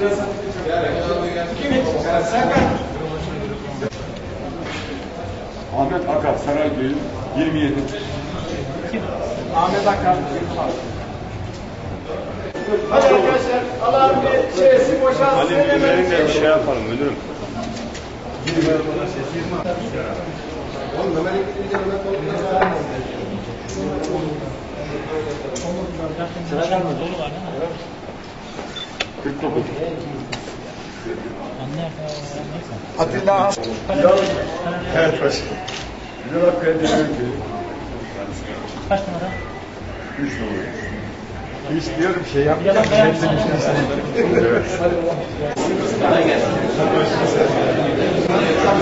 Ahmet Akar, Sarayköy 27. Ahmet Akar, Hadi arkadaşlar, Allah'ın bir şeysi boşalsın. Hadi bir şey yapalım müdürüm. Gidin ben ona ses 20 Oğlum hemen gidince hemen konuda Sıra kalmadı. Dolu var değil mi? Atilla Evet başkanım. Akkaya Demirköy. Kaç numara? 3 numara. Hiç diyorum şey yap. Yalan beyan Hepsi bir şey Evet. basına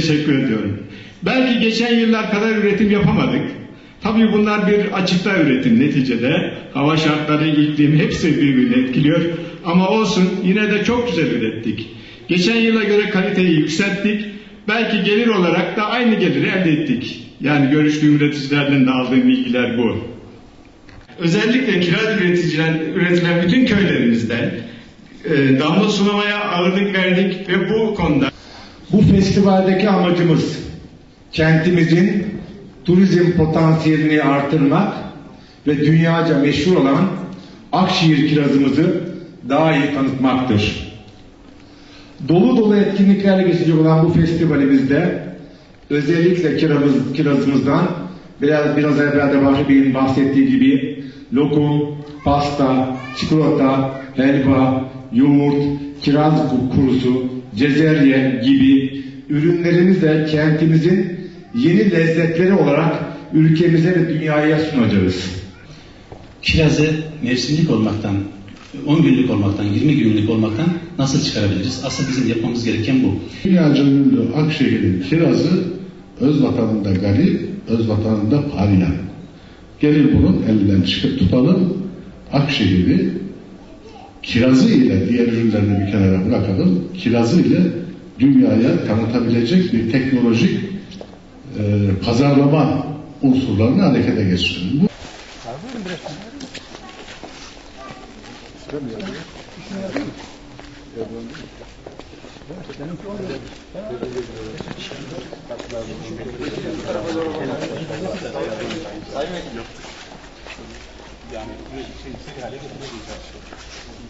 teşekkür ediyorum. Belki geçen yıllar kadar üretim yapamadık. Tabii bunlar bir açıkta üretim neticede. Hava şartları, iklim hepsi birbirini etkiliyor. Ama olsun yine de çok güzel ürettik. Geçen yıla göre kaliteyi yükselttik. Belki gelir olarak da aynı geliri elde ettik. Yani görüştüğüm üreticilerden de aldığım bilgiler bu. Özellikle kiraz üreticiler, üretilen bütün köylerimizde e, damla sulamaya ağırlık verdik ve bu konuda Bu festivaldeki amacımız kentimizin turizm potansiyelini artırmak ve dünyaca meşhur olan Akşehir kirazımızı daha iyi tanıtmaktır. Dolu dolu etkinliklerle geçecek olan bu festivalimizde özellikle kiramız, kirazımızdan biraz, biraz evvel de Bahri Bey'in bahsettiği gibi lokum, pasta, çikolata, helva, yoğurt, kiraz kurusu, cezerye gibi ürünlerimizle kentimizin yeni lezzetleri olarak ülkemize ve dünyaya sunacağız. kirazı mevsimlik olmaktan, 10 günlük olmaktan, 20 günlük olmaktan nasıl çıkarabiliriz? Aslında bizim yapmamız gereken bu. Dünyaca ünlü Akşehir'in kirazı öz vatanında garip, öz vatanında parlayan. Gelin bunun elinden çıkıp tutalım. Akşehir'i kirazı ile diğer ürünlerini bir kenara bırakalım. Kirazı ile dünyaya tanıtabilecek bir teknolojik e, pazarlama unsurlarını harekete geçirelim. Bu Çaktırmadan kaçacak mı cevap?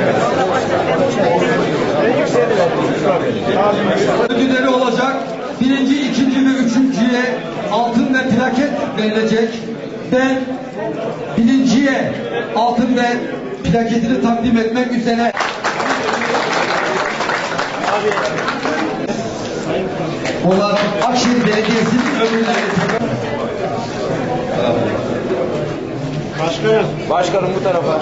verilecek. Ben birinciye altın ve plaketini takdim etmek üzere olan Akşehir Belediyesi'nin ödülleri Başkanım bu tarafa.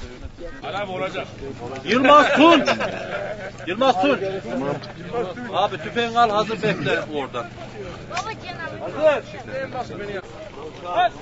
gidin diye Yılmaz Tunç. Yılmaz Tunç. Abi tüfeğini al hazır bekle oradan. Baba canım. Hazır.